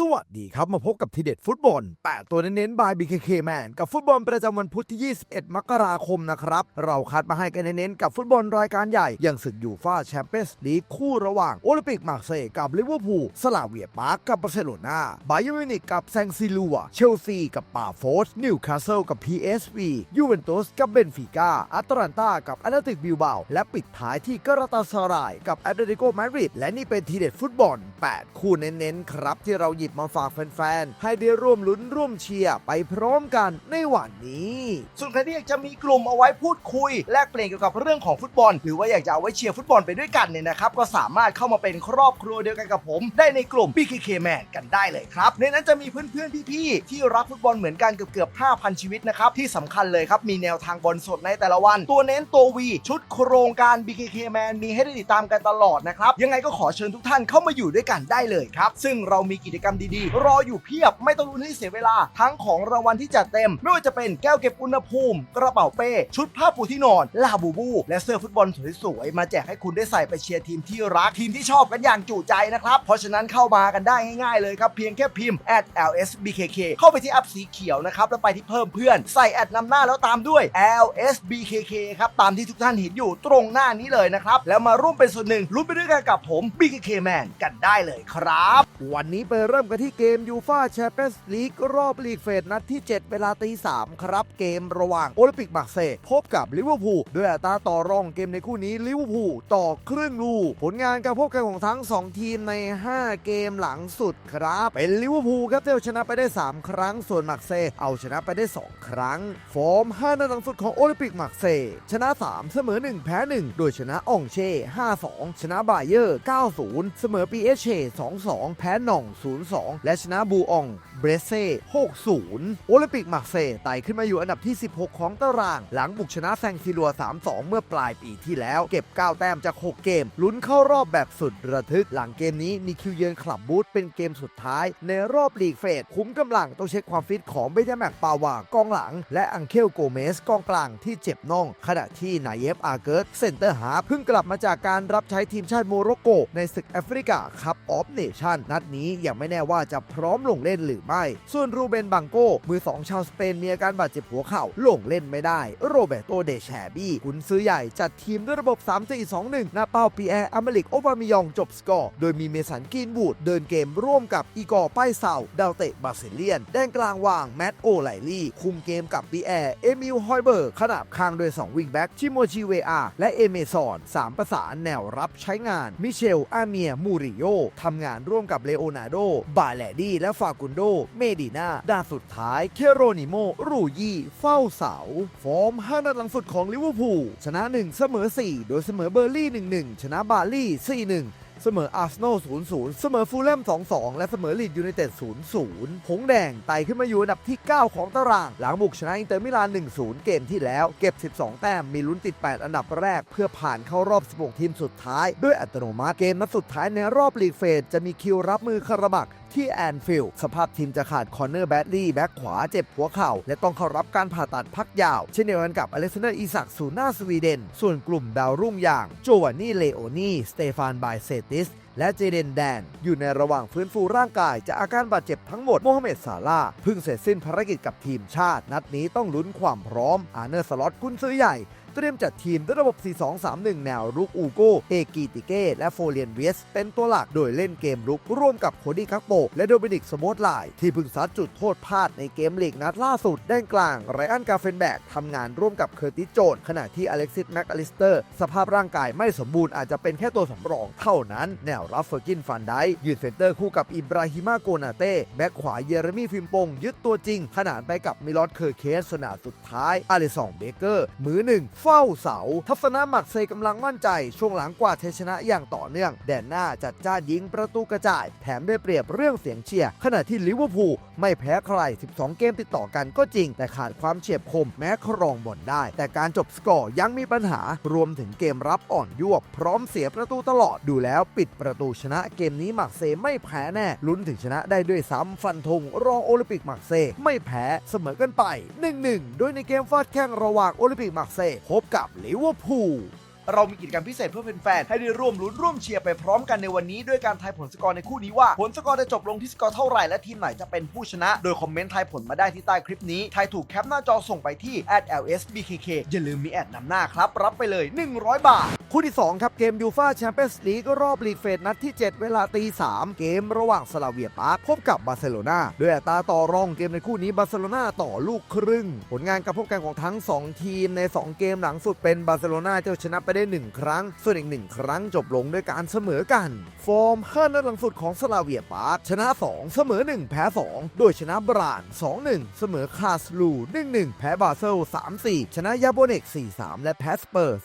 สวัสดีครับมาพบกับทีเด็ดฟุตบอล 8 ตัวเน้นๆบาย BKK Man กับฟุตบอลประจำวันพุธที่ 21 มกราคมนะครับ เราคัดมาให้กันเน้นๆ กับฟุตบอลรายการใหญ่ อย่างศึกยูฟ่าแชมเปี้ยนส์ลีกคู่ระหว่างโอลิมปิกมาร์เซย์กับลิเวอร์พูลสลาเวียปาร์กกับบาร์เซโลนาบาเยอร์มิวนิกกับแซงซิลัว เชลซีกับปาโฟสนิวคาสเซิลกับ PSV ยูเวนตุสกับเบนฟิก้าอัตแลนตากับแอตเลติกบิลบาและปิดท้ายที่กราตาสรายกับแอตเลติโกมาดริดและนี่เป็นทีเด็ดฟุตบอล 8 คู่เน้นๆครับที่เราหยิบมาฝากแฟนๆ ให้ได้ร่วมลุ้นร่วมเชียร์ไปพร้อมกันในวันนี้ ส่วนใครที่อยากจะมีกลุ่มเอาไว้พูดคุย แลกเปลี่ยนเกี่ยวกับเรื่องของฟุตบอล หรือว่าอยากจะเอาไว้เชียร์ฟุตบอลไปด้วยกันเนี่ยนะครับ ก็สามารถเข้ามาเป็นครอบครัวเดียวกันกับผม ได้ในกลุ่ม BKK Man กันได้เลยครับ ในนั้นจะมีเพื่อนๆ พี่ๆ ที่รักฟุตบอลเหมือนกันเกือบเกือบ5,000 ชีวิตนะครับ ที่สำคัญเลยครับ มีแนวทางบอลสดในแต่ละวัน ตัวเน้นตัววี ชุดโครงการ BKK Man มีให้ได้ติดตามกันตลอดนะครับ ยังไงก็ขอเชิญทุกท่านเข้ามาอยู่ด้วยกันได้เลยครับ ซึ่งเรามีกิจกรรมดีๆ รออยู่เพียบไม่ต้องลุ้นให้เสียเวลา ทั้งของรางวัลที่จัดเต็ม ไม่ว่าจะเป็นแก้วเก็บอุณหภูมิ กระเป๋าเป้ ชุดผ้าปูที่นอน ลาบูบู และเสื้อฟุตบอลสวยๆ มาแจกให้คุณได้ใส่ไปเชียร์ทีมที่รักทีมที่ชอบกันอย่างจุใจนะครับ เพราะฉะนั้นเข้ามากันได้ง่ายๆเลยครับ เพียงแค่พิมพ์ @lsbkk เข้าไปที่แอปสีเขียวนะครับแล้วไปที่เพิ่มเพื่อนใส่แอดนำหน้าแล้วตามด้วย lsbkk ครับตามที่ทุกท่านเห็นอยู่ตรงหน้านี้เลยนะครับแล้วมาร่วมเป็นส่วนหนึ่งลุ้นไปด้วยกันกับผม BKK Man กันได้เลยครับ วันนี้ไปเริ่มกันที่เกมยูฟ่าแชมเปี้ยนส์ลีกรอบลีกเฟสนัดที่ 7 เวลาตี3ครับเกมระหว่างโอลิมปิกมาเซย์พบกับลิเวอร์พูลด้วยอัตราต่อรองเกมในคู่นี้ลิเวอร์พูลต่อครึ่งลูกผลงานการพบกันของทั้ง 2 ทีมใน 5 เกมหลังสุดครับ เป็นลิเวอร์พูลครับที่เอาชนะไปได้ 3 ครั้งส่วนมาเซย์เอาชนะไปได้ 2 ครั้ง ฟอร์ม 5 นัดหลังสุดของโอลิมปิกมาเซย์ชนะ 3 เสมอ 1 แพ้ 1 โดยชนะอ่องเช่ 5-2 ชนะบาเยอร์ 9-0 เสมอปีเอชเช่2-2 แพ้หน่อง 0-2และชนะบูอองเบรเซ่6-0 โอลิมปิกมาร์เซย์ไต่ขึ้นมาอยู่อันดับที่ 16 ของตาราง หลังบุกชนะแซงซิลัว 3-2 เมื่อปลายปีที่แล้ว เก็บ 9 แต้มจาก 6 เกม ลุ้นเข้ารอบแบบสุดระทึก หลังเกมนี้มีคิวเยือนคลับบูธเป็นเกมสุดท้าย ในรอบลีกเฟสคุ้มกำลังต้องเช็คความฟิตของเบเจแม็กปาวากองหลัง และอังเคลโกเมสกองกลางที่เจ็บน่อง ขณะที่นายเยฟอาเกิร์ตเซนเตอร์ฮาเพิ่งกลับมาจากการรับใช้ทีมชาติโมร็อกโก ในศึกแอฟริกาคัพออฟเนชั่นนัดนี้ยังไม่แน่ว่าจะพร้อมลงเล่นหรือไม่ ส่วนรูเบนบังโกมือสองชาวสเปนมีอาการบาดเจ็บหัวเข่าลงเล่นไม่ได้ โรเบโตเดแชบี้กุนซื้อใหญ่จัดทีมด้วยระบบ 3-4-2-1 หน้าเป้าปีแอร์อเมริกโอบามิยองจบสกอร์ โดยมีเมสันกินบูดเดินเกมร่วมกับอีกอร์ป้ายเซาดาวเตะบาเซเลียน แดนกลางวางแมตต์โอไลลี่คุมเกมกับปีแอร์เอมิลฮอยเบิร์กขนาบข้างโดย2วิงแบ็กชิโมชิเวอาและเอเมซอนสามประสานแนวรับใช้งานมิเชลอาเมียมูริโยทำงานร่วมกับเลโอนาร์โดบาแลดี้และฟากุนโด เมดินาด้านสุดท้าย เคโรนิโม รูยี่เฝ้าเสา ฟอร์ม5นัดหลังสุดของลิเวอร์พูล ชนะ 1 เสมอ 4 โดยเสมอเบอร์ลี่ 1-1 ชนะบาร์ลี่ 4-1เสมออาร์เซนอล 0-0 เสมอฟูลแลม 2-2 และเสมอลีดยูไนเต็ด 0-0หงแดงไต่ขึ้นมาอยู่อันดับที่ 9 ของตาราง หลังบุกชนะอินเตอร์มิลาน 1-0 เกมที่แล้ว เก็บ 12 แต้ม มีลุ้นติด 8 อันดับแรก เพื่อผ่านเข้ารอบ 16 ทีมสุดท้าย ด้วยอัตโนมัติ เกมนัดสุดท้ายในรอบลีกเฟสจะมีคิวรับมือคาราบัก ที่แอนฟิลด์สภาพทีมจะขาดคอนเนอร์แบดลี่แบ็กขวาเจ็บหัวเข่า และต้องเข้ารับการผ่าตัดพักยาว เช่นเดียวกันกับอเล็กซานเดอร์อีสักศูนย์หน้าสวีเดน ส่วนกลุ่มดาวรุ่งอย่างโจวานนี่เลโอนีสเตฟานบายเซติสและเจเดนแดน อยู่ในระหว่างฟื้นฟูร่างกายจากอาการบาดเจ็บทั้งหมดโมฮัมเหม็ดซาลาเพิ่งเสร็จสิ้นภารกิจกับทีมชาติ นัดนี้ต้องลุ้นความพร้อมอาเนอร์สล็อตกุนซื้อใหญ่ เตรียมจัดทีมด้วยระบบ 4-2-3-1 แนวรุกอูโกเอกีติเก้และโฟเลียนเวียสเป็นตัวหลักโดยเล่นเกมรุกร่วมกับโคดี้คักโปและโดมินิกสโมตไลน์ที่เพึ่งซัดจุดโทษพลาดในเกมลีกนัดล่าสุดด้านกลางไรอันกาเฟนแบกทำงานร่วมกับเคอร์ติโจนขณะที่อเล็กซิสแม็กอลิสเตอร์สภาพร่างกายไม่สมบูรณ์อาจจะเป็นแค่ตัวสำรองเท่านั้น แนวรับเฟอร์กินฟันได้ยืนเซนเตอร์คู่กับอิบราฮิมาโกนาเต้แบ็กขวาเยเรมีฟิมปง ยึดตัวจริง ขนานไปกับมิลอดเคอร์เคสสนามสุดท้ายอาริซองเบเกอร์มือหนึ่งเฝ้าเสา ทัศนะหมักเซกำลังมั่นใจ ช่วงหลังกว่าดชัยชนะอย่างต่อเนื่อง แดนหน้าจัดจ้านยิงประตูกระจาย แถมได้เปรียบเรื่องเสียงเชียร์ ขณะที่ลิเวอร์พูลไม่แพ้ใคร 12 เกมติดต่อกันก็จริง แต่ขาดความเฉียบคมแม้ครองบอลได้ แต่การจบสกอร์ยังมีปัญหารวมถึงเกมรับอ่อนยวบ พร้อมเสียประตูตลอดดูแล้วปิดประตูชนะเกมนี้หมักเซไม่แพ้แน่ลุ้นถึงชนะได้ด้วยซ้ำฟันธงรองโอลิมปิกหมักเซ ไม่แพ้เสมอกันไป 1-1 โดยในเกมฟาดแข่งระหว่างโอลิมปิกหมักเซพบกับลิเวอร์พูลเรามีกิจกรรมพิเศษเพื่อแฟนๆให้ได้ร่วมลุ้นร่วมเชียร์ไปพร้อมกันในวันนี้ ด้วยการทายผลสกอร์ในคู่นี้ว่า ผลสกอร์จะจบลงที่สกอร์เท่าไหร่และทีมไหนจะเป็นผู้ชนะ โดยคอมเมนต์ทายผลมาได้ที่ใต้คลิปนี้ ทายถูกแคปหน้าจอส่งไปที่ @lsbkk อย่าลืมมีแอดนำหน้าครับ รับไปเลย 100 บาท คู่ที่ 2 ครับ เกมยูฟาแชมเปี้ยนส์ลีกรอบลีกเฟสนัดที่ 7 เวลาตี 3 เกมระหว่างสลาเวียปาร์คพบกับบาร์เซโลนาด้วยอัตราต่อรองเกมในคู่นี้บาร์เซโลนาต่อลูกครึ่ง ผลงานการพบกันของทั้ง 2 ทีมใน 2 เกมหลังสุดเป็นบาร์เซโลนาเจ้าชนะไปได้ 1 ครั้ง ส่วนอีก 1 ครั้งจบลงด้วยการเสมอกัน ฟอร์ม5นัดหลังสุดของสลาเวียปาร์คชนะ 2 เสมอ 1 แพ้ 2 โดยชนะบราน 2-1 เสมอคาสลู1-1 แพ้บาเซล 3-4 ชนะยาโบเนก 4-3 และแพ้สเปอร์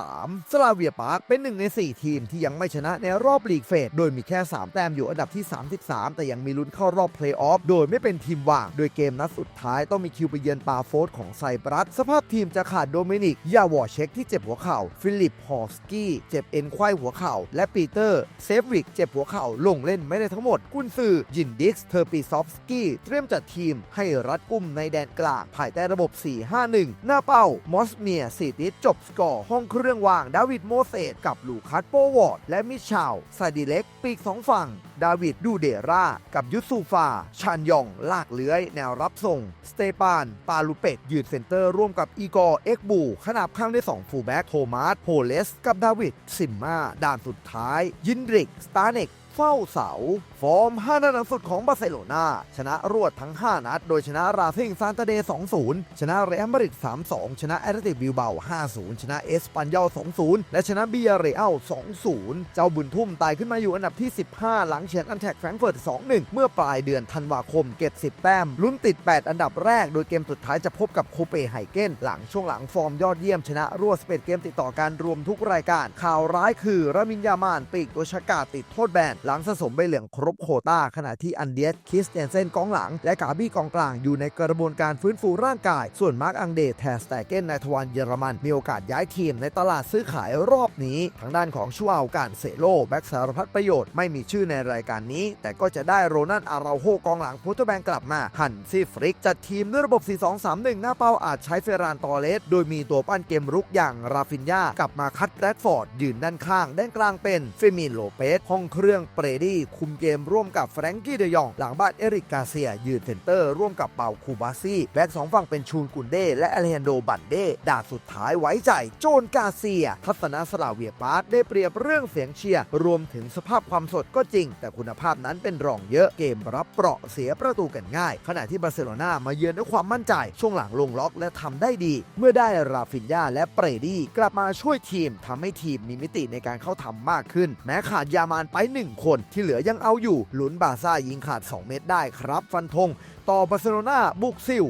0-3 สลาเวียปาร์คเป็นหนึ่งใน 4 ทีมที่ยังไม่ชนะในรอบลีกเฟส โดยมีแค่ 3 แต้มอยู่อันดับที่ 33 แต่ยังมีลุ้นเข้ารอบเพลย์ออฟ โดยไม่เป็นทีมว่าง โดยเกมนัดสุดท้ายต้องมีคิวไปเยือนปาโฟสของไซปรัส สภาพทีมจะขาดโดมินิก ยาวอเช็คที่เจ็บหัวเข่า ฟิลิป ฮอสกี้ เจ็บเอ็นไขว้หัวเข่า และปีเตอร์ เซฟวิก เจ็บหัวเข่า ลงเล่นไม่ได้ทั้งหมด กุนซือ ยินดิกส์ เทอร์ปีซอฟสกี้ เตรียมจัดทีมให้รัดกุมในแดนกลาง ภายใต้ระบบ 4-5-1 หน้าเป้า มอสเมียสีติสจบสกอร์ ห้องเครื่องวาง ดาวิดโมเสสกับลูคัสโปวอร์ดและมิชาลซาดิเล็ก ปีกสองฝั่ง ดาวิดดูเดรา กับยุสซูฟา ชานยอง ลากเลื้อย แนวรับส่ง สเตปาน ปาลูเปตยืนเซนเตอร์ร่วมกับอีกอร์เอ็กบู ขนาบข้างได้2ฟูลแบ็กโทมัสโพเลส กับดาวิดซิมมาด่านสุดท้าย ยินดริก สตาร์เนก เฝ้าเสา ฟอร์ม 5 นัดหลังสุดของบาร์เซโลนาชนะรวดทั้ง 5 นัด โดยชนะราซิงซานตาเดย์2-0 ชนะเรอัลมาดริด3-2 ชนะแอตเลติกบิลเบา5-0 ชนะเอสปันยอล2-0 และชนะเบียเรอัล2-0 เจ้าบุญทุ่มตายขึ้นมาอยู่อันดับที่ 15 หลังเฉียนอันแทกแฟรงเฟิร์ต2-1 เมื่อปลายเดือนธันวาคมเก็บ10 แต้ม ลุ้นติด 8 อันดับแรก โดยเกมสุดท้ายจะพบกับโคเปไฮเกนหลังช่วงหลังฟอร์มยอดเยี่ยมชนะรวด11เกมติดต่อกันรวมทุกรายการ ข่าวร้ายคือรามินยามานปีกตัวชากาติดโทษแบนหลังสะสมใบเหลืองครบโคต้า ขณะที่อันเดียสคิสเตนเซนกองหลัง และกาบี้กองกลางอยู่ในกระบวนการฟื้นฟูร่างกาย ส่วนมาร์กอังเดแทสแตเกนในทวารเยอรมัน มีโอกาสย้ายทีมในตลาดซื้อขายรอบนี้ ทางด้านของชัวเอาการเซโลแบ็กสารพัดประโยชน์ไม่มีชื่อในรายการนี้ แต่ก็จะได้โรนันอาราโฮกองหลังพเทแบงกลับมาหันซีฟริกจัดทีมด้วยระบบ 4-2-3-1 หน้าเป้าอาจใช้เฟรานตอเลสโดยมีตัวปั้นเกมรุกอย่างราฟินยากลับมาคัดแรดฟอร์ดยืนด้านข้างด้านกลางเป็นเฟมินโลเปสห้องเครื่องเปรดี้คุมเกมร่วมกับแฟรงกี้เดยอง หลังบ้านเอริกกาเซีย ยืนเซนเตอร์ร่วมกับเปาคูบาซี่แบ็กสองฝั่งเป็นชูนกุนเด้และอเลฮันโดบันเด้ดาสุดท้ายไว้ใจโจนกาเซีย ทัศนะสลาเวียปาร์ตได้เปรียบเรื่องเสียงเชียร์ รวมถึงสภาพความสดก็จริง แต่คุณภาพนั้นเป็นรองเยอะเกมรับเปราะเสียประตูกันง่าย ขณะที่บาร์เซโลนามาเยือนด้วยความมั่นใจ ช่วงหลังลงล็อกและทำได้ดี เมื่อได้ราฟินยาและเปรดี้กลับมาช่วยทีมทำให้ทีมมีมิติในการเข้าทำมากขึ้น แม้ขาดยามานไป1คนที่เหลือยังเอาอยู่ลุ้นบาซ่ายิงขาด 2 เมตรได้ครับ ฟันธง ต่อบาร์เซโลนาบุกซิล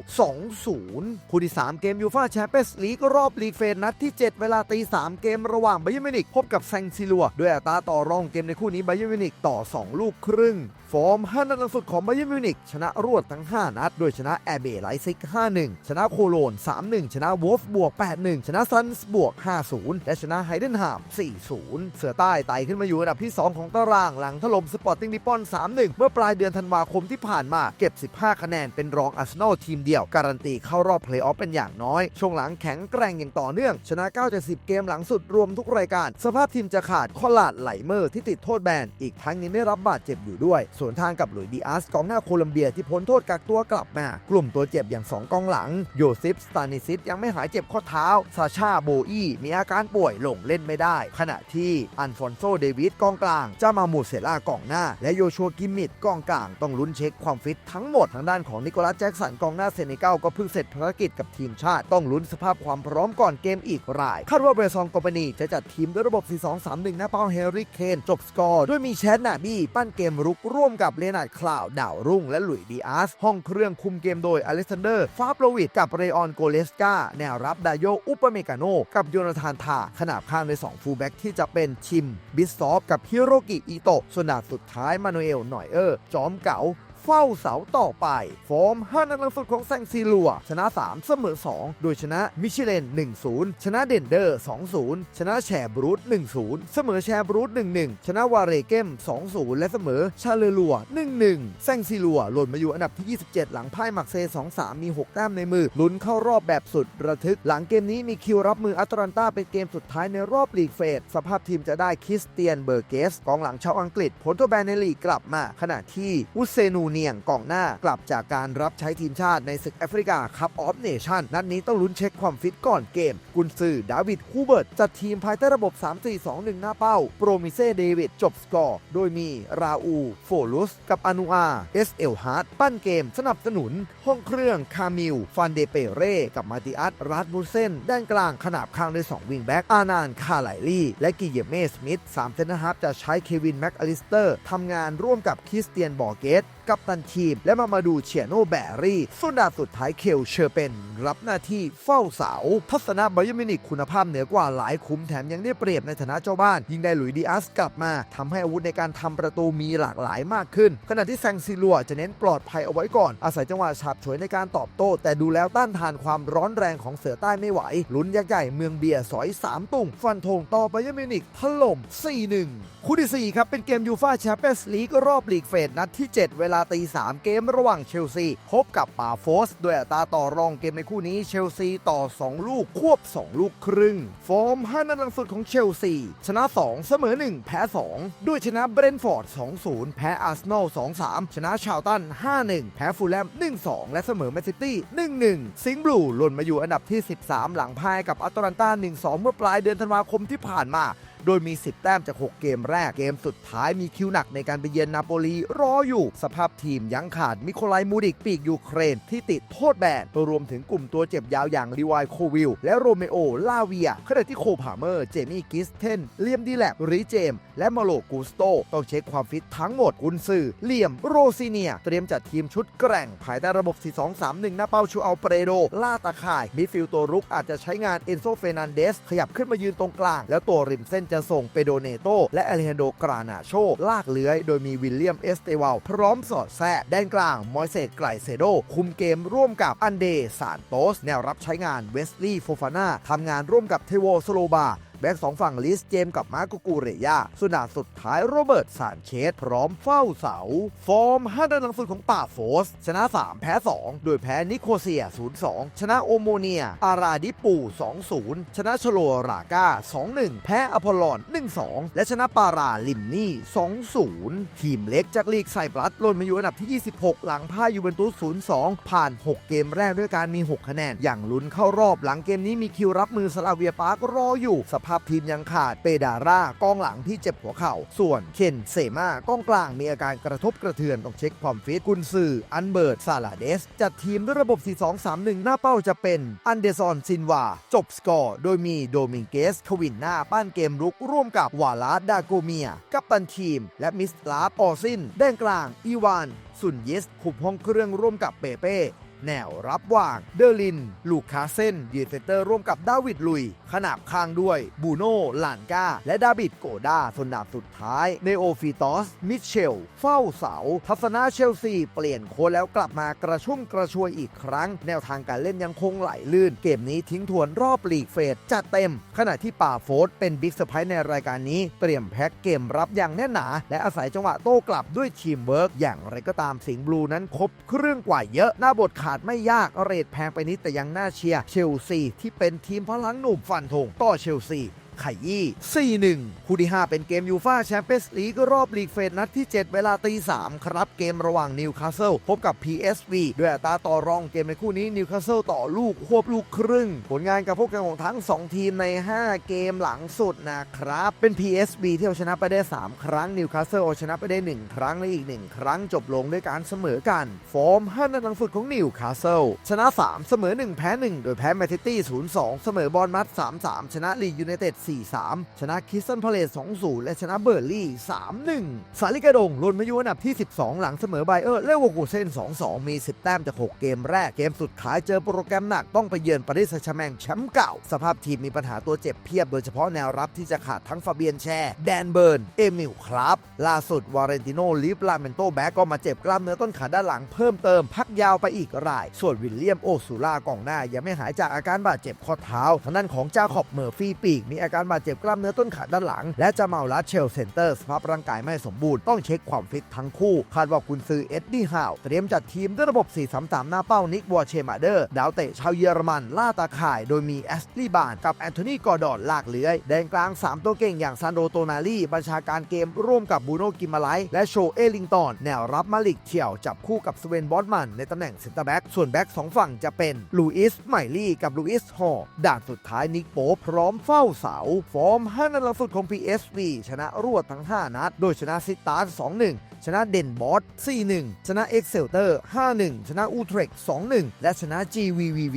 2-0 คู่ที่ 3 เกมยูฟาแชมเปี้ยนส์ลีกรอบลีกเฟสนัดที่ 7 เวลาตี 3 เกมระหว่างไบเยอร์มิวนิกพบกับแซงซิลัวด้วยอัตราต่อรองเกมในคู่นี้ไบเยอร์มิวนิกต่อ 2 ลูกครึ่ง ฟอร์ม5นัดลังสุดของไบเยอร์มิวนิกชนะรวดทั้ง 5 นัด โดยชนะแอร์เบไลซิก 5-1 ชนะโคโลน 3-1 ชนะวอลฟบวก 8-1 ชนะซันส์บวก 5-0 และชนะไฮเดนฮาม4-0 เสือใต้ไต่ขึ้นมาอยู่อันดับที่ 2 ของตารางหลังถล่มสปอร์ติ้งลิปอน 3-1 เมื่อปลายเดือนธันวาคมที่ผ่านมาเก็บ 15คะแนนเป็นรองอาร์เซนอลทีมเดียว การันตีเข้ารอบเพลย์ออฟเป็นอย่างน้อย ช่วงหลังแข็งแกร่งอย่างต่อเนื่อง ชนะ9จาก10 เกมหลังสุดรวมทุกรายการ สภาพทีมจะขาดคอลาดไหลเมอร์ที่ติดโทษแบน อีกทั้งยังได้รับบาดเจ็บอยู่ด้วย ส่วนทางกับหลุยส์ดีอาร์สกองหน้าโคลัมเบียที่พ้นโทษกักตัวกลับมากลุ่มตัวเจ็บอย่าง 2กองหลังโยซิฟสตานิซิสยังไม่หายเจ็บข้อเท้าซาชาโบอี้มีอาการป่วยลงเล่นไม่ได้ ขณะที่อันฟอนโซเดวิดกองกลาง เจ้ามามูเซล่ากองหน้า และโยชัวกิมมิดกองกลางต้องลุ้นเช็คความฟิตทั้งหมดทางด้านของนิโคลัสแจ็คสันกองหน้าเซเนกัลก็เพิ่งเสร็จภารกิจกับทีมชาติ ต้องลุ้นสภาพความพร้อมก่อนเกมอีกราย คาดว่าเบรซองโกปานีจะจัดทีมด้วยระบบ 4-2-3-1 หน้าเป้าเฮริเคนจบสกอร์ ด้วยมีแชนนาบี้ปั้นเกมรุกร่วมกับเลนาร์ดคลาวดาวรุ่ง และหลุยดีอาร์สห้องเครื่องคุมเกมโดยอเล็กซานเดอร์ฟาบโลวิดกับเรออนโกเลสกาแนวรับดาโยอุปเมกาโนกับโยนาธานทาขนาบข้างใน2ฟูลแบ็กที่จะเป็นชิม บิสซอฟกับฮิโรกิอิโตะส่วนดาบสุดท้ายมานูเอลหน่อยเออร์จอมเก๋า เฝ้าเสาต่อไป ฟอร์ม 5 นัดหลังสุดของแซงซีลัว ชนะ 3 เสมอ 2 โดยชนะมิชเลน 1-0 ชนะเดนเดอร์ 2-0 ชนะแชร์บรูท1-0 เสมอแชร์บรูท1-1 ชนะวาเรเกม 2-0 และเสมอชาเลลัว 1-1 แซงซีลัวหล่นมาอยู่อันดับที่ 27 หลังพ่ายมักเซ 2-3 มี 6 แต้มในมือ ลุ้นเข้ารอบแบบสุดระทึก หลังเกมนี้มีคิวรับมืออัตแลนตาเป็นเกมสุดท้ายในรอบลีกเฟส สภาพทีมจะได้คริสเตียนเบอร์เกสกองหลังชาวอังกฤษผลตัวแบนในลีกกลับมา ขณะที่อุเซนูเนียงกองหน้ากลับจากการรับใช้ทีมชาติในศึกแอฟริกาคัพออฟเนชั่นนัดนี้ต้องลุ้นเช็คความฟิตก่อนเกม กุนซือดาวิดคูเบิร์ตจัดทีมภายใต้ระบบ 3-4-2-1 หน้าเป้า โปรมิเซเดวิดจบสกอร์ โดยมีราอู โฟลุส กับอานูอาเอสเอลฮาร์ดปั้นเกมสนับสนุน ห้องเครื่องคามิลฟันเดเปเร่กับมาติอัสรัสมูเซนด้านกลางขนาบข้างด้วย2วิงแบ็กอานานคาไลลี่และกิเยเมสมิธ3เซนต์ฮับจะใช้เควินแม็กอลิสเตอร์ทำงานร่วมกับคริสเตียนบอร์เกสกับตันทีม และมามาดูเชียโนแบรี่ส่วนดาสุดท้ายเคลเชอร์เป็น รับหน้าที่เฝ้าเสา ทัศนะบาเยอมินิกคุณภาพเหนือกว่าหลายคุ้มแถมยังได้เปรียบในฐานะเจ้าบ้าน ยิงได้หลุยดีอัสกลับมาทำให้อาวุธในการทำประตูมีหลากหลายมากขึ้น ขณะที่แซงซิลัวจะเน้นปลอดภัยเอาไว้ก่อน อาศัยจังหวะฉาบฉวยในการตอบโต้ แต่ดูแล้วต้านทานความร้อนแรงของเสือใต้ไม่ไหว ลุ้นยักษ์ใหญ่เมืองเบียร์สอย 3 ตุ่งฟันธงต่อบาเยอมินิกถล่ม 4-1 คู่ที่ 4 ครับ เป็นเกมยูฟาแชมเปี้ยนส์ลีกรอบลีกเฟสนัดที่ 7 เวลาตี3 เกมระหว่างเชลซี พบกับป่าโฟสด้วยอัตราต่อรองเกมในคู่นี้เชลซีต่อ 2 ลูกควบ 2 ลูกครึ่ง ฟอร์ม5นัดหลังสุดของเชลซี ชนะ 2 เสมอ 1 แพ้ 2 ด้วยชนะเบรนฟอร์ด 2-0 แพ้อาร์เซนอล 2-3 ชนะชาวตัน 5-1 แพ้ฟูลแลม 1-2 และเสมอแมนซิตี้ 1-1 สิงห์บลูหล่นมาอยู่อันดับที่ 13 หลังพ่ายกับอัตแลนตา 1-2 เมื่อปลายเดือนธันวาคมที่ผ่านมา โดยมี 10 แต้มจาก 6 เกมแรก เกมสุดท้ายมีคิวหนักในการไปเยือนนาโปลีรออยู่ สภาพทีมยังขาดมิโคลายมูดิกปีกยูเครน ที่ติดโทษแบนรวมถึงกลุ่มตัวเจ็บยาวอย่างรีวายโควิล และโรเมโอ ลาเวีย ขณะที่โคพาเมอร์ เจมี่กิสเทน เลียมดีแลบริเจม และมาโลกูสโต ต้องเช็คความฟิตทั้งหมดกุนซือเลียม โรซิเนีย เตรียมจัดทีมชุดแกร่ง ภายใต้ระบบ 4-2-3-1 หน้าเป้าชูอัลเปรโดล่าตาข่ายมิฟิลตัวรุกอาจจะใช้งานเอนโซเฟนันเดส ขยับขึ้นมายืนตรงกลาง แล้วตัวริมเส้นจะจะส่งเปโดเนโต และอเลฮันโดกรานาโช ลากเลื้อย โดยมีวิลเลียมเอสเตวาลพร้อมสอดแทรกด้านกลางมอยเซตไกลเซโด คุมเกมร่วมกับอันเดซานโตส แนวรับใช้งานเวสลีย์โฟฟาน่าทำงานร่วมกับเทโวสโลบาแบ็กสองฝั่งลิสเจมกับมาร์โกกูเรยาส่วนดาสุดท้ายโรเบิร์ตสานเชสพร้อมเฝ้าเสา ฟอร์ม5ด้านหลังสุดของป่าโฟส ชนะ 3 แพ้ 2 โดยแพ้นิโคเซีย 0-2 ชนะโอโมเนีย อาราดิปู2-0 ชนะชโลราก้า 2-1 แพ้อพอลลอน 1-2 และชนะปาราลิมนี่ 2-0 ทีมเล็กจากลีกไซปรัสลนมาอยู่อันดับที่ 26 หลังพ่ายยูเวนตุส 0-2 ผ่าน 6 เกมแรกด้วยการมี 6 คะแนน อย่างลุ้นเข้ารอบหลังเกมนี้มีคิวรับมือสลาเวียปาร์กรออยู่สภาพทีมยังขาดเปดาร่ากองหลังที่เจ็บหัวเข่า ส่วนเคนเซมากองกลางมีอาการกระทบกระเทือนต้องเช็คความฟิตกุนซืออันเบิร์ตซาลาเดส จัดทีมด้วยระบบ 4-2-3-1 หน้าเป้าจะเป็นอันเดซอนซินวา จบสกอร์ โดยมีโดมิงเกสควินหน้าป้านเกมรุกร่วมกับวาลาดาโกเมีย กัปตันทีม และมิสลาฟออซินแดนกลางอีวาน สุนเยสคุมห้องเครื่องร่วมกับเปเป้ แนวรับว่างเดอร์ลิน ลูคาเซนยืนเซนเตอร์ร่วมกับดาวิดลุย ขนาบข้างด้วย บูโน่ลานกาและดาบิดโกดาส่วนดาบสุดท้ายเนโอฟิตอส มิเชล เฝ้าเสา ทัศนาเชลซี เปลี่ยนโค้ชแล้วกลับมากระชุ่มกระชวยอีกครั้ง แนวทางการเล่นยังคงไหลลื่น เกมนี้ทิ้งทวนรอบลีกเฟสจัดเต็ม ขณะที่ป่าโฟสเป็นบิ๊กเซอร์ไพรส์ในรายการนี้ เตรียมแพ็กเกมรับอย่างแน่นหนา และอาศัยจังหวะโต้กลับด้วยทีมเวิร์กอย่างไรก็ตามสิงห์บลูนั้นครบเครื่องกว่าเยอะหน้าบทขาดไม่ยากเรทแพงไปนิดแต่ยังน่าเชียร์เชลซีที่เป็นทีมพลังหนุ่มฟันธงต่อเชลซี ไข่ยี่ 4-1 คู่ที่ 5 เป็นเกมยูฟาแชมเปี้ยนส์ลีกรอบลีกเฟสนัดที่ 7 เวลาตี3ครับ เกมระหว่างนิวคาสเซิลพบกับ PSV ด้วยอัตราต่อรองเกมในคู่นี้นิวคาสเซิลต่อลูกควบลูกครึ่ง ผลงานกับพวกกันของทั้ง 2 ทีมใน 5 เกมหลังสุดนะครับ เป็น PSV ที่เอาชนะไปได้ 3 ครั้งนิวคาสเซิลเอาชนะไปได้ 1 ครั้งและอีก 1 ครั้งจบลงด้วยการเสมอกัน ฟอร์ม5นัดหลังสุดของนิวคาสเซิลชนะ 3 เสมอ 1 แพ้ 1 โดยแพ้แมนซิตี้0-2 เสมอบอลมัด3-3 ชนะลีดยูไนเต็ด4-3 ชนะคิสตันพาเลส2-0 และชนะเบอร์ลี่ 3-1 สาลิกาดงลุนมาอยู่อันดับที่ 12 หลังเสมอไบเออร์เลวอร์คูเซน2-2 มี 10 แต้มจาก 6 เกมแรก เกมสุดท้ายเจอโปรแกรมหนักต้องไปเยือนปารีสแซงต์แชร์แมงแชมป์เก่า สภาพทีมมีปัญหาตัวเจ็บเพียบโดยเฉพาะแนวรับที่จะขาดทั้งฟาเบียนแชร์แดนเบิร์น เอมิลครับ ล่าสุดวาเรนติโนลิฟลาเมนโตแบ็กก็มาเจ็บกล้ามเนื้อต้นขาด้านหลังเพิ่มเติมพักยาวไปอีกราย ส่วนวิลเลียมโอซูล่ากองหน้ายังไม่หายจากอาการบาดเจ็บข้อเท้าทางด้านของจาขอบเมอร์ฟี่ปีกมีอาการบาดเจ็บกล้ามเนื้อต้นขาด้านหลัง และจะเมาลัดเชลเซนเตอร์สภาพร่างกายไม่สมบูรณ์ต้องเช็คความฟิตทั้งคู่ คาดว่ากุนซือเอ็ดดี้ฮาวเตรียมจัดทีมด้วยระบบ 4-3-3 หน้าเป้านิกวอร์เชมาเดอร์ ดาวเตะชาวเยอรมัน ล่าตาข่าย โดยมีแอสลีบานกับแอนโทนีกอร์ดอนลากเลื้อยแดนกลาง 3 ตัวเก่งอย่างซานโดโตนาลีบัญชาการเกมร่วมกับบูโนกิมาไลและโชเอลิงตันแนวรับมาลิกเฉียวจับคู่กับสเวนบอสมันในตำแหน่งเซนเตอร์แบ็กส่วนแบ็กสองฝั่งจะเป็นลูอิสไมลี่กับลูอิสฮอร์ด่านสุดท้ายนิกโป๊ปพร้อมเฝ้าเสาฟอร์ม5นัดหลังสุดของ PSV ชนะรวดทั้ง 5 นัด โดยชนะซิตาร์2-1 ชนะเดนบอส4-1 ชนะเอ็กเซลเตอร์ 5-1 ชนะอูเทรก2-1 และชนะ GVVV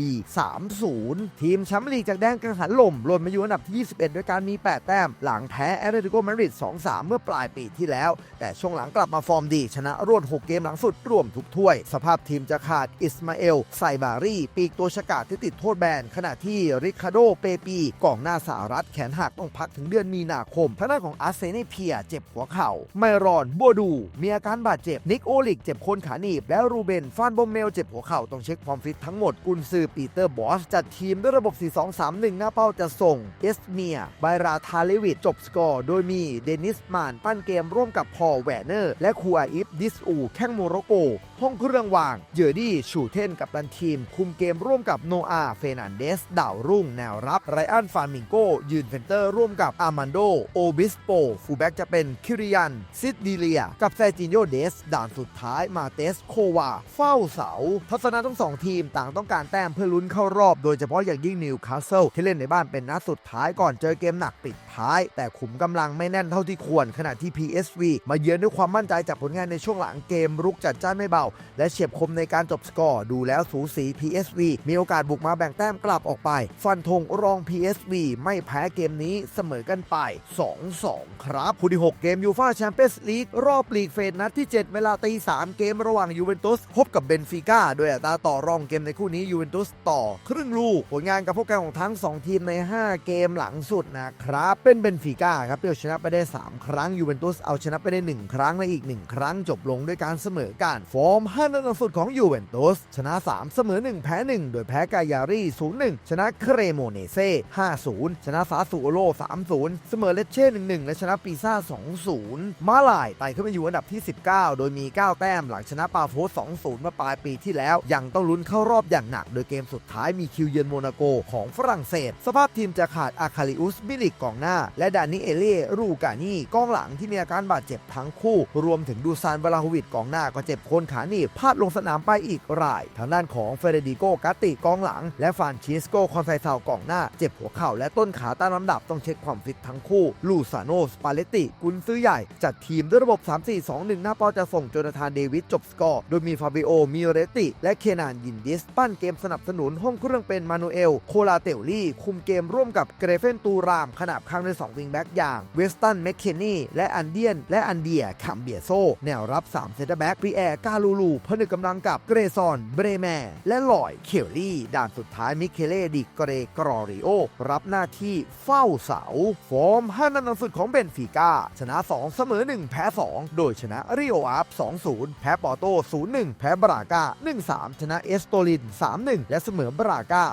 3-0 ทีมแชมป์ลีกจากแดนกังหันลมหล่นมาอยู่อันดับที่ 21 ด้วยการมี 8 แต้ม หลังแพ้แอตเลติโกมาดริด2-3 เมื่อปลายปีที่แล้ว แต่ช่วงหลังกลับมาฟอร์มดี ชนะรวด 6 เกมหลังสุดรวมทุกถ้วย สภาพทีมจะขาดอิสมาเอลไซบารีปีกตัวฉกาจที่ติดโทษแบนขณะที่ริคาโดเปปีกองหน้าสหรัฐขนหักต้องพักถึงเดือนมีนาคมทางด้านของอาร์เซเนเพียเจ็บหัวเข่า ไมรอนโบดู มีอาการบาดเจ็บ นิกโอลิกเจ็บคนขาหนีบ และรูเบนฟานบอมเมลเจ็บหัวเข่าต้องเช็คความฟิตทั้งหมด กุนซือปีเตอร์บอส จัดทีมด้วยระบบ 4-2-3-1 หน้าเป้าจะส่ง เอสเมียไบราทาเลวิดจบสกอร์โดยมีเดนิสมานปั้นเกมร่วมกับพอลแวนเนอร์ และคูอาอิฟดิสอูแข้งโมร็อกโก ห้องเครื่องวาง เยอร์ดี้ชูเทนกับตันทีม คุมเกมร่วมกับโนอาเฟนันเดสดาวรุ่งแนวรับไรอันฟามิงโกยืนเฟนเตอร์ร่วมกับอามันโดโอบิสโปฟูแบ็กจะเป็นคิริยัน ซิดดีเลีย กับแซจินโยเดส ด่านสุดท้ายมาเตสโควา เฝ้าเสา ทัศนะทั้งสองทีมต่างต้องการแต้มเพื่อลุ้นเข้ารอบ โดยเฉพาะอย่างยิ่งนิวคาสเซิลที่เล่นในบ้านเป็นนัดสุดท้ายก่อนเจอเกมหนักปิดท้าย แต่ขุมกำลังไม่แน่นเท่าที่ควร ขณะที่ PSV มาเยือนด้วยความมั่นใจจากผลงานในช่วงหลังเกมรุกจัดจ้านไม่เบา และเฉียบคมในการจบสกอร์ดูแล้วสูสี PSV มีโอกาสบุกมาแบ่งแต้มกลับออกไป ฟันธงรอง PSV ไม่แพ้เกมนี้เสมอกันไป 2-2 ครับคู่ที่ 6 เกมยูฟาแชมเปี้ยนส์ลีกรอบลีกเฟสนัดที่ 7 เวลาตี 3 เกมระหว่างยูเวนตุสพบกับเบนฟิก้าด้วยอัตราต่อรองเกมในคู่นี้ยูเวนตุสต่อ ครึ่งลูก ผลงานกับพวกกันของทั้ง 2 ทีมใน 5 เกมหลังสุดนะครับ เป็นเบนฟิก้าครับที่เอาชนะไปได้ 3 ครั้งยูเวนตุสเอาชนะไปได้ 1 ครั้งและอีก 1 ครั้งจบลงด้วยการเสมอกันฟอร์ม5นัดหลังสุดของยูเวนตุสชนะ 3 เสมอ 1 แพ้ 1 โดยแพ้กายารี 0-1 ชนะเครโมเนเซ่5-0 ชนะซาสูโอโล3-0 เสมอเลเช่ 1-1 และชนะปีซ่า 2-0 มาลายไต่ขึ้นมาอยู่อันดับที่ 19 โดยมี 9 แต้มหลังชนะปาโฟส2-0 เมื่อปลายปีที่แล้ว ยังต้องลุ้นเข้ารอบอย่างหนัก โดยเกมสุดท้ายมีคิวเยือนโมนาโกของฝรั่งเศส สภาพทีมจะขาดอาคาริอุสบิลิกกองหน้า และดานิเอเล่รูกานี่กองหลังที่มีอาการบาดเจ็บทั้งคู่ รวมถึงดูซานบาลาโฮวิดกองหน้าก็เจ็บโคนขาหนีบพลาดลงสนามไปอีกราย ทางด้านของเฟเรดิโกกาติกองหลัง และฟานชิสโกคอนไซซาวกองหน้า เจ็บหัวเข่าและต้นขาตามลำดับต้องเช็คความฟิตทั้งคู่ ลูซาโนสปาเลตติ กุนซื้อใหญ่ จัดทีมด้วยระบบ 3-4-2-1 หน้าเป้าจะส่งโจนาธานเดวิดจบสกอร์ โดยมีฟาบิโอ มิเรติ และเคนานยินดิส ปั้นเกมสนับสนุนห้องเครื่องเป็นมานูเอล โคลาเตลลี่ คุมเกมร่วมกับเกรเฟนตูราม ขนาบข้างด้วย2วิงแบ็กอย่างเวสตันแมคเคนนีและอันเดียน และอันเดียคัมเบียโซ แนวรับ3เซนเตอร์แบ็กปีแอร์กาลูลูผนึกกำลังกับเกรซอน เบรแมร์และลอย เคลลี่ ด่านสุดท้ายมิเคเล่ดิกเกรกรอริโอ รับหน้าที่เฝ้าเสา ฟอร์ม5นัดหลังสุดของเบนฟิก้า ชนะ 2 เสมอ 1 แพ้ 2 โดยชนะริโออาฟ2-0 แพ้ปอโต0-1 แพ้บราก้า1-3 ชนะเอสโตลิน 3-1 และเสมอบราก้า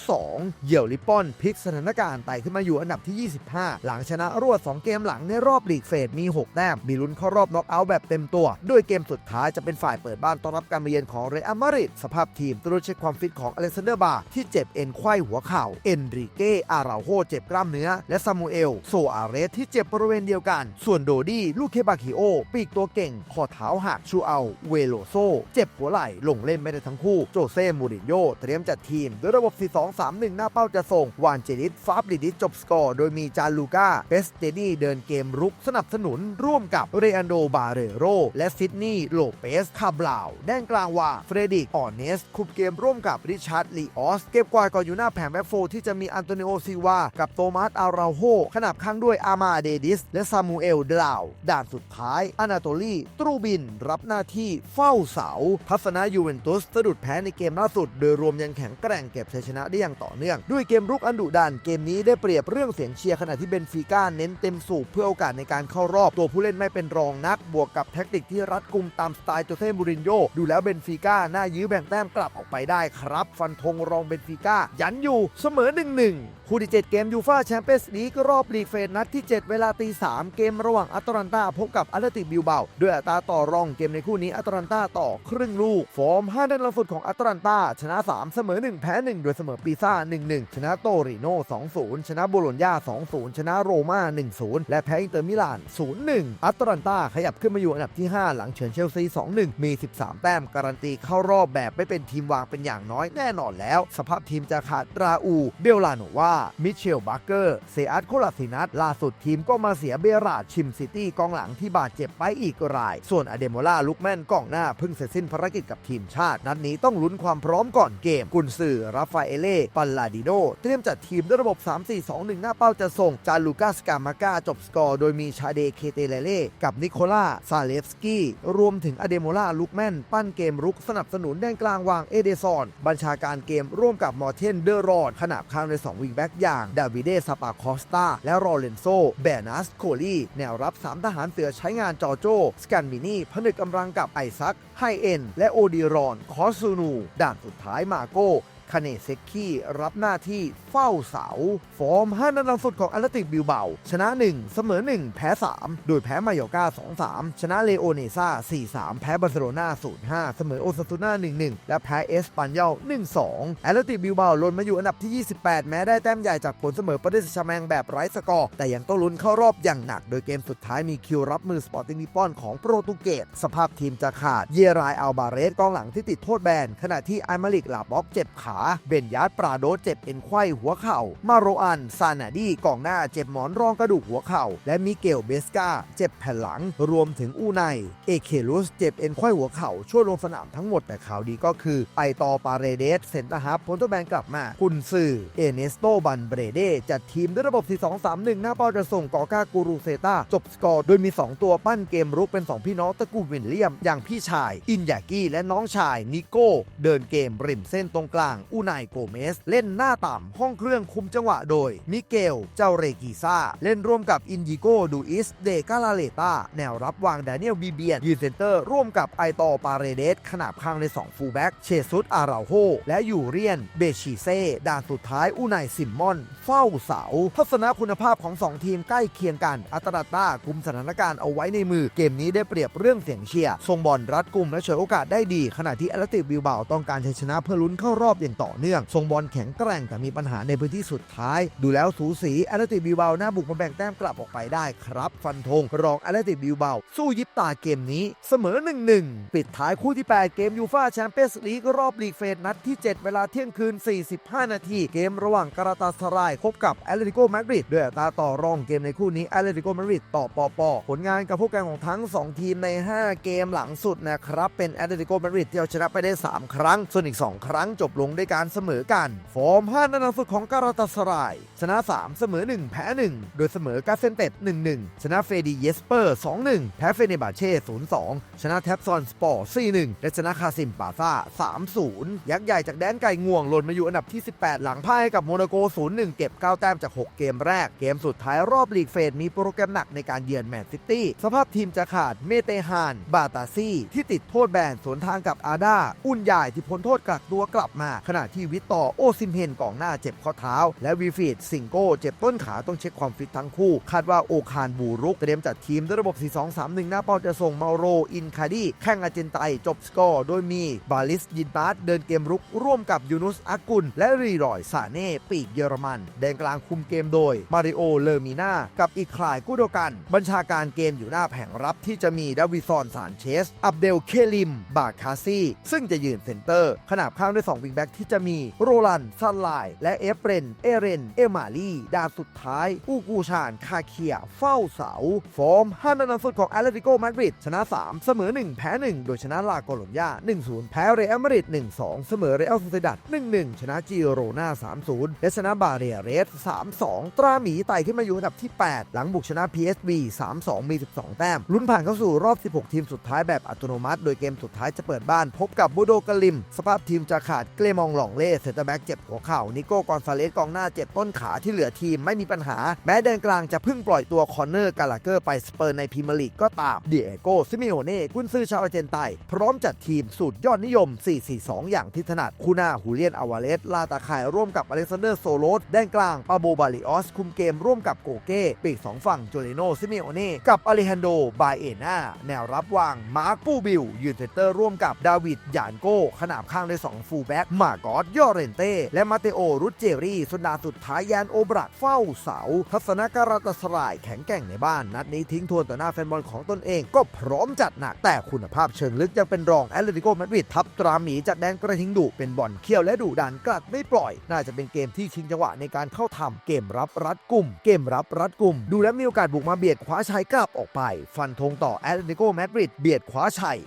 2-2 เยี่ยวลิปปอนพลิกสถานการณ์ไต่ขึ้นมาอยู่อันดับที่ 25 หลังชนะรวด 2 เกมหลังในรอบลีกเฟสมี 6 แต้ม มีลุ้นเข้ารอบน็อกเอาท์แบบเต็มตัว โดยเกมสุดท้ายจะเป็นฝ่ายเปิดบ้านต้อนรับการมาเยือนของเรอัลมาดริดสภาพทีมตรวจเช็คความฟิตของอเล็กซานเดอร์บาที่เจ็บเอ็นไขว้หัวเข่าเอนริเก้อาราโฮเจ็บกล้ามเนื้อ และซามูเอล โซอาเรสที่เจ็บบริเวณเดียวกัน ส่วนโดดี้ลูกเคบาคิโอ ปีกตัวเก่ง ข้อเท้าหักชูเอา เวโลโซ เจ็บหัวไหล่ลงเล่นไม่ได้ทั้งคู่ โจเซ่มูรินโญ่เตรียมจัดทีม ด้วยระบบ 4-2-3-1 หน้าเป้าจะส่ง วานเจนิสฟาบลิดิสจบสกอร์ โดยมีจาลูก้าเปสเตนี่เดินเกมรุกสนับสนุน ร่วมกับเรอันโดบาเรโรและซิดนีย์โลเปสคาบลาวแดนกลางว่าเฟรดิกออเนสคุมเกมร่วมกับริชาร์ดลีออสเก็บกวาดก่อนอยู่หน้าแผงแบ็คโฟที่จะมีอันโตนิโอซิวากับโตมัสอาราโฮขนาบข้างด้วยอามาเดดิส และซามูเอลดลาว ด่านสุดท้ายอนาโตลีตรูบิน รับหน้าที่เฝ้าเสา ทัศนะยูเวนตุสสะดุดแพ้ในเกมล่าสุด โดยรวมยังแข็งแกร่งเก็บชัยชนะได้อย่างต่อเนื่อง ด้วยเกมรุกอันดุดันเกมนี้ได้เปรียบเรื่องเสียงเชียร์ขณะที่เบนฟิก้าเน้นเต็มสูบเพื่อโอกาสในการเข้ารอบตัวผู้เล่นไม่เป็นรองนัก บวกกับแท็กติกที่รัดกุมตามสไตล์โจเซ่มูรินโญ่ดูแล้วเบนฟิก้าน่ายื้อแบ่งแต้มกลับออกไปได้ครับ ฟันธงรองเบนฟิก้ายันอยู่เสมอ1-1คู่ที่ 7 เกมยูฟาแชมเปี้ยนส์ลีกรอบลีกเฟสนัดที่ 7 เวลาตี 3 เกมระหว่างอัตแลนตาพบกับอาร์เตติบิลเบาด้วยอัตราต่อรองเกมในคู่นี้อัตแลนตาต่อครึ่งลูก ฟอร์ม5ด้านหลังสุดของอัตแลนตาชนะ 3 เสมอ 1 แพ้ 1 โดยเสมอปีซ่า 1-1 ชนะโตริโน2-0 ชนะโบโลญญา2-0 ชนะโรม่า 1-0 และแพ้อินเตอร์มิลาน 0-1 อัตแลนตาขยับขึ้นมาอยู่อันดับที่ 5 หลังเฉือนเชลซี 2-1 มี 13 แต้มการันตีเข้ารอบแบบไม่เป็นทีมวางเป็นอย่างน้อยแน่นอนแล้ว สภาพทีมจะขาดราอู เบลลาโนวามิเชลบัคเกอร์เซอัตโคลาสินัสล่าสุดทีมก็มาเสียเบราดชิมซิตี้กองหลังที่บาดเจ็บไปอีกราย ส่วนอเดโมล่าลุกแมนกองหน้าเพิ่งเสร็จสิ้นภารกิจกับทีมชาติ นัดนี้ต้องลุ้นความพร้อมก่อนเกม กุนซือราฟาเอเล่ปัลลาดิโดเตรียมจัดทีมด้วยระบบ 3-4-2-1 หน้าเป้าจะส่งจาลูกาสกามาก้าจบสกอร์โดยมีชาเดเคเตเลเล่กับนิโคล่าซาเลฟสกี้รวมถึงอเดโมล่าลุกแมนปั้นเกมรุกสนับสนุนแดนกลางวางเอเดซอน บัญชาการเกมร่วมกับมอร์เทนเดอรอดขนาบข้างใน2วิงแบกอย่างดาวิเดสปาคอสตาและโรเลนโซแบนัสโคลีแนวรับ 3 ทหารเสือใช้งานจอโจสกันมินีผนึกกำลังกับไอซักไฮเอ็นและโอดีรอน คอสซูนู ด่านสุดท้ายมาโก คาเนเซกกี้รับหน้าที่เฝ้าเสา ฟอร์ม 5 นัดหลังสุดของอัลติกบิลเบา ชนะ 1 เสมอ 1 แพ้ 3 โดยแพ้มายอกา2-3 ชนะเลโอเนซา4-3 แพ้บาร์เซโลนา0-5 เสมอโอซาซูน่า 1-1 และแพ้เอสปันยอล1-2อัลติกบิลเบาลนมาอยู่อันดับที่ 28 แม้ได้แต้มใหญ่จากผลเสมอปารีสแชร์แมงแบบไร้สกอร์ แต่ยังต้องลุ้นเข้ารอบอย่างหนัก โดยเกมสุดท้ายมีคิวรับมือสปอร์ติ้งนิปปอนของโปรตุเกสสภาพทีมจะขาดเยรายอัลบาเรสกองหลังที่ติดโทษแบนขณะที่ไอมาลิกลาบ็อกเจ็บขาเบนยาร์ดปราโดเจ็บเอ็นไขว้หัวเข่า มาโรอัน ซานาดีกองหน้าเจ็บหมอนรองกระดูกหัวเข่า และมิเกลเบสกาเจ็บแผ่นหลัง รวมถึงอูไน เอเคลุสเจ็บเอ็นไขว้หัวเข่าช่วยลงสนามทั้งหมดแต่ข่าวดีก็คือ ไอตอปาเรเดสเซนตอร์ฮับพ้นตัวแบนกลับมากุนซือเอเนสโตบันเบรเดจัดทีมด้วยระบบ 4-2-3-1 หน้าเป้าจะส่งกอก้ากูรูเซตาจบสกอร์โดยมี 2 ตัวปั้นเกมรุกเป็น 2 พี่น้องตระกูลวินเลียม อย่างพี่ชาย อินยากิและน้องชายนิโก้ เดินเกมริมเส้นตรงกลางอูไนโกเมส เล่นหน้าต่ำห้องเครื่องคุมจังหวะโดย มิเกล เจ้าเรกิซาเล่นร่วมกับอินยิโกดูอิส เดกาลาเลตาแนวรับวางแดเนียลบีเบียนยืนเซนเตอร์ ร่วมกับไอตอปาเรเดสขนาบข้างใน2ฟูลแบ็กเชซุสอาราโฮและยูเรียน เบชิเซ่ด่านสุดท้ายอูไนซิมมอน เฝ้าเสาทัศนะคุณภาพของ 2 ทีมใกล้เคียงกัน อัตราต้าคุมสถานการณ์เอาไว้ในมือ เกมนี้ได้เปรียบเรื่องเสียงเชียร์ทรงบอลรัดกุมและฉวยโอกาสได้ดี ขณะที่แอตเลติกบิลเบาต้องการชัยชนะเพื่อลุ้นเข้ารอบอย่างต่อเนื่องทรงบอลแข็งแกร่งแต่มีปัญหาในพื้นที่สุดท้าย ดูแล้วสูสีแอตเลติบิลเบาหน้าบุกมาแบ่งแต้มกลับออกไปได้ครับ ฟันธงรองแอตเลติบิลเบาสู้ยิบตาเกมนี้เสมอ 1-1 ปิดท้ายคู่ที่ 8 เกมยูฟาแชมเปี้ยนส์ลีกรอบลีกเฟสนัดที่ 7 เวลาเที่ยงคืน 45 นาที เกมระหว่างการาตาสรายพบกับแอตเลติโกมาดริดด้วยตาต่อรองเกมในคู่นี้แอตเลติโกมาดริดต่อปอปอผลงานกับพวกแกงของทั้ง 2 ทีมใน 5 เกมหลังสุดนะครับเป็นแอตเลติโกมาดริดที่เอาชนะไปได้ 3 ครั้ง ส่วนอีก 2 ครั้งจบลงด้วยการเสมอกัน ฟอร์ม 5นัดหลังสุดของการาตาสราย ชนะ 3 เสมอ 1 แพ้ 1 โดยเสมอกาเซนเต็ด 1-1 ชนะเฟดีเยสเปอร์ 2-1 แพ้เฟเนบาเช่ 0-2 ชนะแท็บซอนสปอร์ 4-1 และชนะคาซิมปาซ่า 3-0 ยักษ์ใหญ่จากแดนไก่ง่วงหล่นมาอยู่อันดับที่ 18 หลังพ่ายกับโมนาโก 0-1 เก็บ 9 แต้มจาก 6 เกมแรก เกมสุดท้ายรอบลีกเฟสมีโปรแกรมหนักในการเยือนแมนซิตี้ สภาพทีมจะขาดเมเตฮาน บาตาซี่ ที่ติดโทษแบนสวนทางกับอาดา อุ่นใหญ่ที่พ้นโทษกักตัวกลับมาณะที่วิตตอโอซิมเฮนกองหน้าเจ็บข้อเท้า และวีฟีดสิงโก้เจ็บต้นขาต้องเช็คความฟิตทั้งคู่ คาดว่าโอคานบูรุกเตรียมจัดทีมด้วยระบบ 4-2-3-1 หน้าเป้าจะส่งมาโรอินคาดีแข่งอาเจนไตจบสกอร์ โดยมีบาลิสยินบาร์เดินเกมรุกร่วมกับยูนุสอากุล และรีรอยซาเน่ปีกเยอรมัน แดนกลางคุมเกมโดยมาริโอเลอร์มินากับอีกคลายกุโดกัน บัญชาการเกมอยู่หน้าแผงรับที่จะมีดาวิซอนซานเชส อับเดลเคลิม บาคาซี่ซึ่งจะยืนเซนเตอร์ ขนาบข้างด้วย2วิงแบ็กที่ที่จะมีโรลันซันไลน์และเอฟเรน เอเรน เอมาลีดานสุดท้าย อูกูชาน คาเคีย เฝ้าเสา ฟอร์ม5นัดหลังสุดของแอตเลติโกมาดริดชนะ 3 เสมอ 1 แพ้ 1 โดยชนะลาโกโลญญา1-0 แพ้เรอัลมาดริด1-2 เสมอเรอัลโซเซดัด1-1 ชนะจิโรนา3-0 และชนะบาเรียเรส 3-2 ตราหมีไต่ขึ้นมาอยู่อันดับที่ 8 หลังบุกชนะ PSV 3-2 มี 12 แต้ม ลุ้นผ่านเข้าสู่รอบ 16 ทีมสุดท้ายแบบอัตโนมัติ โดยเกมสุดท้ายจะเปิดบ้านพบกับบูโดกลิม สภาพทีมจะขาดเกลมองหลองเล่เซนเตอร์แบ็กเจ็บหัวเข่านิโก้กอนซาเลสกองหน้าเจ็บต้นขาที่เหลือทีมไม่มีปัญหา แม้แดนกลางจะเพิ่งปล่อยตัวคอนเนอร์กาลาเกอร์ไปสเปอร์ในพรีเมียร์ลีกก็ตามเดียโกซิมิโอเน่กุนซือชาวอาร์เจนไตพร้อมจัดทีมสูตรยอดนิยม 4-4-2 อย่างที่ถนัดคูน่าฮูเลียนอาวาเลสลาตาข่ายร่วมกับอเล็กซานเดอร์โซโลสแดนกลางปาโบบาลิออสคุมเกมร่วมกับโกเก้ปีกสองฝั่งโจเลโนซิมิโอเน่กับอเลฮันโดบาเอนาแนวรับวางมาร์คปูบิลยืนเซนเตอร์ร่วมกับดาวิดยานโก้ขนาบข้างด้วย2ฟูลแบ็กมากอสยอเรนเต้ และมาเตโอรุจเจรี่สุดาสุดท้ายยานโอบรักเฝ้าเสา ทัศนการาตสลายแข็งแกร่งในบ้าน นัดนี้ทิ้งทวนต่อหน้าแฟนบอลของตนเอง ก็พร้อมจัดหนักแต่คุณภาพเชิงลึกยังเป็นรองแอตเลติโกมาดริดทับตราหมีจากแดนกระทิงดุเป็นบอลเขี้ยวและดุดันกลัดไม่ปล่อย น่าจะเป็นเกมที่ชิงจังหวะในการเข้าทำเกมรับรัดกลุ่ม เกมรับรัดกลุ่ม ดูแล้วมีโอกาสบุกมาเบียดคว้าชัยกลับออกไป ฟันธงต่อแอตเลติโกมาดริดเบียดคว้าชัย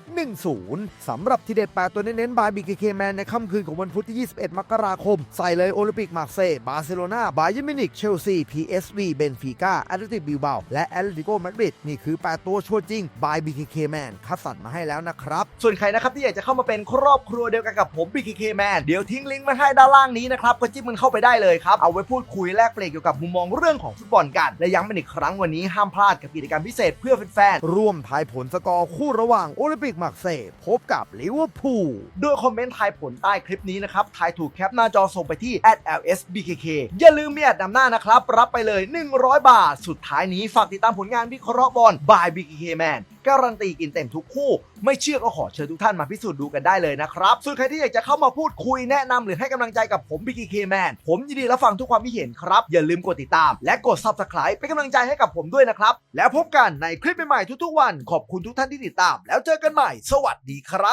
1-0สำหรับทีเด็ดแปตัวเน้นๆบายบีเคแมนในค่ำคืนของวันพุธที่ 21 มกราคม ใส่เลยโอลิมปิกมาร์เซย์บาร์เซโลนาบาเยร์มินิกเชลซี PSV เบนฟิก้าแอตเลติกบิลบาและแอตเลติโกมาดริดนี่คือ 8 ตัวชัวร์จริงบายบีเคแมนคัดสรรมาให้แล้วนะครับ ส่วนใครนะครับที่อยากจะเข้ามาเป็นครอบครัวเดียวกันกับผม BKK Man เดี๋ยวทิ้งลิงก์มาให้ด้านล่างนี้นะครับก็จิ้มมันเข้าไปได้เลยครับเอาไว้พูดคุยแลกเปลี่ยนเกี่ยวกับมุมมองเรื่องของฟุตบอลกันและย้ำเป็นอีกครั้งวันนี้ห้ามพลาดกับกิจกรรมพิเศษเพื่อแฟนร่วมทายผลสกอร์คู่ระหว่างโอลิมปิกมาร์เซย์พบกับลิเวอร์พูลๆโดยคอมเมนต์ทายผลใต้คลิปนี้นะครับทายถูกแคปหน้าจอส่งไปที่ @lsbkk อย่าลืมมีแอดนำหน้านะครับ รับไปเลย 100 บาท สุดท้ายนี้ฝากติดตามผลงานวิเคราะห์บอล by BKK Man การันตีกินเต็มทุกคู่ ไม่เชื่อก็ขอเชิญทุกท่านมาพิสูจน์ดูกันได้เลยนะครับ ส่วนใครที่อยากจะเข้ามาพูดคุยแนะนำหรือให้กำลังใจกับผม BKK Man ผมยินดีรับฟังทุกความคิดเห็นครับ อย่าลืมกดติดตาม และกด Subscribe เป็นกำลังใจให้กับผมด้วยนะครับ แล้วพบกันในคลิปใหม่ๆทุกๆวัน ขอบคุณทุกท่านที่ติดตาม แล้วเจอกันใหม่ สวัสดีครับ